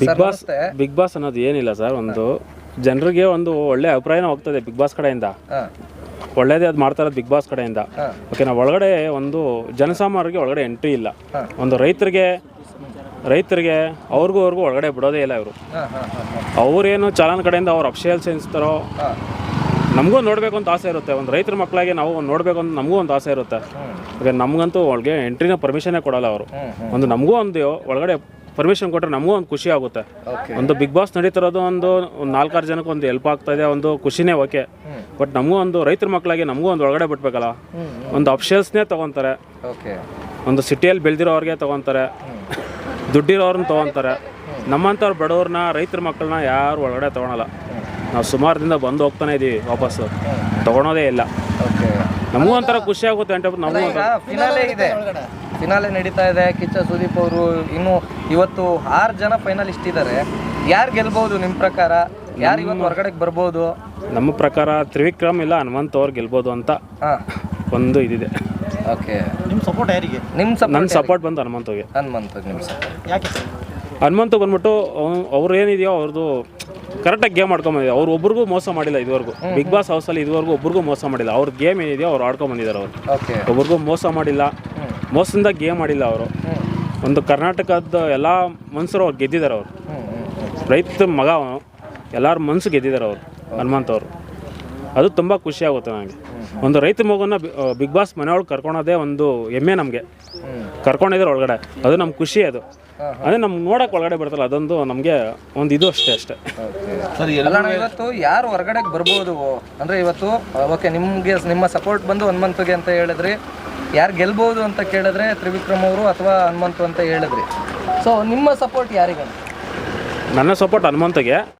Big boss. Big boss ಅನ್ನೋದು ಏನಿಲ್ಲ sir ಒಂದು ಜನರಿಗೆ ಒಂದು ಒಳ್ಳೆ ಅಭಿಪ್ರಾಯನ ಹೋಗ್ತದೆ ಬಿಗ್ ಬಾಸ್ ಕಡೆಯಿಂದ. ಒಳ್ಳೇದೇ ಅದು ಮಾಡ್ತಾ ಇರೋದು ಬಿಗ್ ಬಾಸ್ ಕಡೆಯಿಂದ. ಓಕೆ ನಾವು ಒಳಗಡೆ ಒಂದು ಜನಸಾಮಾನ್ಯರಿಗೆ ಒಳಗಡೆ ಎಂಟ್ರಿ ಇಲ್ಲ. ಒಂದು ರೈತರಿಗೆ ರೈತರಿಗೆ ಅವ್ರಿಗೂ ಅವ್ರಿಗೂ ಒಳಗಡೆ ಬಿಡೋದೇ ಇಲ್ಲ ಇವರು. ಅವರೇನು ಚಾಲನ್ ಕಡೆಯಿಂದ ಅವ್ರು ಅಫಿಷಿಯಲ್ಸ್ ಎನಿಸ್ತಾರೋ ನಮಗೂ ನೋಡಬೇಕು ಅಂತ ಆಸೆ ಇರುತ್ತೆ. ಒಂದು ರೈತರ ಮಕ್ಕಳಿಗೆ ನಾವು ಒಂದು ನೋಡಬೇಕು ಅಂತ ನಮಗೂ ಒಂದು ಆಸೆ ಇರುತ್ತೆ. ಓಕೆ ನಮಗಂತೂ ಒಳಗೆ ಎಂಟ್ರಿನ ಪರ್ಮಿಷನ್ನೇ ಕೊಡಲ್ಲ ಅವರು. ಒಂದು ನಮಗೂ ಒಂದು ಒಳಗಡೆ ಪರ್ಮಿಷನ್ ಕೊಟ್ಟರೆ ನಮಗೂ ಒಂದು ಖುಷಿ ಆಗುತ್ತೆ. ಒಂದು ಬಿಗ್ ಬಾಸ್ ನಡೀತಿರೋದು ಒಂದು ಒಂದು ನಾಲ್ಕಾರು ಜನಕ್ಕೆ ಒಂದು ಹೆಲ್ಪ್ ಆಗ್ತಾ ಇದೆ ಒಂದು ಖುಷಿನೇ ಓಕೆ. ಬಟ್ ನಮಗೂ ಒಂದು ರೈತರ ಮಕ್ಕಳಾಗಿ ನಮಗೂ ಒಂದು ಒಳಗಡೆ ಬಿಟ್ಬೇಕಲ್ಲ ಹ್ಮ್ ಒಂದು ಅಪ್ಷನ್ಸ್ನೇ ತೊಗೊತಾರೆ. ಓಕೆ ಒಂದು ಸಿಟಿಯಲ್ಲಿ ಬೆಳೆದಿರೋರಿಗೆ ತೊಗೊತಾರೆ. ದುಡ್ಡಿರೋರ್ನ ತೊಗೊತಾರೆ. ನಮ್ಮಂಥವ್ರು ಬಡವ್ರನ್ನ ರೈತರ ಮಕ್ಕಳನ್ನ ಯಾರು ಒಳಗಡೆ ತೊಗೊಳಲ್ಲ. ನಾವು ಸುಮಾರದಿಂದ ಬಂದು ಹೋಗ್ತಾನೆ ಇದ್ದೀವಿ ವಾಪಸ್ಸು. ತೊಗೊಳೋದೇ ಇಲ್ಲ. ಓಕೆ ನಮಗೂ ಒಂಥರ ಖುಷಿ ಆಗುತ್ತೆ ಅಂಟೆ ನಮಗೂ ಇದೆ. ಫಿನಾಲೆ ನಡೀತಾ ಇದೆ. ಕಿಚ್ಚ ಸುದೀಪ್ ಅವರು ಇನ್ನು ಇವತ್ತು ಆರು ಜನ ಫೈನಲಿಸ್ಟ್ ಇದ್ದಾರೆ ಯಾರು ಗೆಲ್ಬಹುದು ನಿಮ್ಮ ಪ್ರಕಾರ? ಯಾರು ಇವತ್ತು ಹೊರಗಡೆಗೆ ಬರ್ಬೋದು? ನಮ್ಮ ಪ್ರಕಾರ ತ್ರಿವಿಕ್ರಮ್ ಇಲ್ಲ ಹನುಮಂತ್ ಅವ್ರು ಗೆಲ್ಬೋದು ಅಂತ ಹಾ. ಒಂದು ಇದಿದೆ. ಓಕೆ. ನಿಮ್ಮ ಸಪೋರ್ಟ್ ಯಾರಿಗೆ? ನಿಮ್ಮ ನನ್ನ ಸಪೋರ್ಟ್ ಸಪೋರ್ಟ್ ಬಂದು ಹನುಮಂತಗೆ ಹನುಮಂತ ನಿಮ್ಮ ಸಪೋರ್ಟ್ ಯಾಕೆ? ಸರ್ ಹನುಮಂತ ಬಂದ್ಬಿಟ್ಟು ಅವ್- ಅವ್ರು ಏನಿದೆಯೋ ಅವ್ರದ್ದು ಕರೆಕ್ಟಾಗಿ ಗೇಮ್ ಆಡ್ಕೊಂಬಂದಿದೆ ಅವ್ರು ಒಬ್ರಿಗೂ ಮೋಸ ಮಾಡಿಲ್ಲ ಇದುವರೆಗೂ. ಬಿಗ್ ಬಾಸ್ ಹೌಸಲ್ಲಿ ಇದುವರೆಗೂ ಒಬ್ರಿಗೂ ಮೋಸ ಮಾಡಿಲ್ಲ. ಅವ್ರ ಗೇಮ್ ಏನಿದೆಯೋ ಅವ್ರು ಆಡ್ಕೊಂಬಂದಿದ್ದಾರೆ ಅವರು. ಓಕೆ. ಒಬ್ರಿಗೂ ಮೋಸ ಮಾಡಿಲ್ಲ. ಮೋಸದಿಂದ ಗೇಮ್ ಆಡಿಲ್ಲ ಅವರು. ಒಂದು ಕರ್ನಾಟಕದ ಎಲ್ಲ ಮನ್ಸರು ಅವ್ರು ಗೆದ್ದಿದ್ದಾರೆ ಅವರು. ರೈತ ಮಗ ಅವನು. ಎಲ್ಲರ ಮನಸ್ಸು ಗೆದ್ದಿದ್ದಾರೆ ಅವರು ಹನುಮಂತ ಅವರು. ಅದು ತುಂಬ ಖುಷಿ ಆಗುತ್ತೆ ನನಗೆ. ಒಂದು ರೈತ ಮಗುನ ಬಿಗ್ ಬಾಸ್ ಮನೆಯೊಳಗೆ ಕರ್ಕೊಳೋದೇ ಒಂದು ಹೆಮ್ಮೆ ನಮಗೆ. ಕರ್ಕೊಂಡಿದ್ರೆ ಕರ್ಕೊಂಡಿದ್ದಾರೆ ಒಳಗಡೆ. ಅದು ನಮ್ಮ ಖುಷಿ ಅದು. ಅದೇ ನಮ್ಗೆ ನೋಡಕ್ಕೆ ಒಳಗಡೆ ಬರ್ತಲ್ಲ ಅದೊಂದು ನಮಗೆ ಒಂದು ಇದು ಅಷ್ಟೇ ಅಷ್ಟೇ. ಇವತ್ತು ಯಾರು ಹೊರಗಡೆ ಬರ್ಬೋದು? ಅಂದರೆ ಇವತ್ತು ಓಕೆ ನಿಮಗೆ ನಿಮ್ಮ ಸಪೋರ್ಟ್ ಬಂದು ಹನುಮಂತಗೆ ಅಂತ ಹೇಳಿದ್ರಿ. ಯಾರು ಗೆಲ್ಬಹುದು ಅಂತ ಕೇಳಿದ್ರೆ ತ್ರಿವಿಕ್ರಮ್ ಅವರು ಅಥವಾ ಹನುಮಂತು ಅಂತ ಹೇಳಿದ್ರಿ. ಸೊ ನಿಮ್ಮ ಸಪೋರ್ಟ್ ಯಾರಿಗೆ ನನ್ನ ಸಪೋರ್ಟ್ ಹನುಮಂತಗೆ.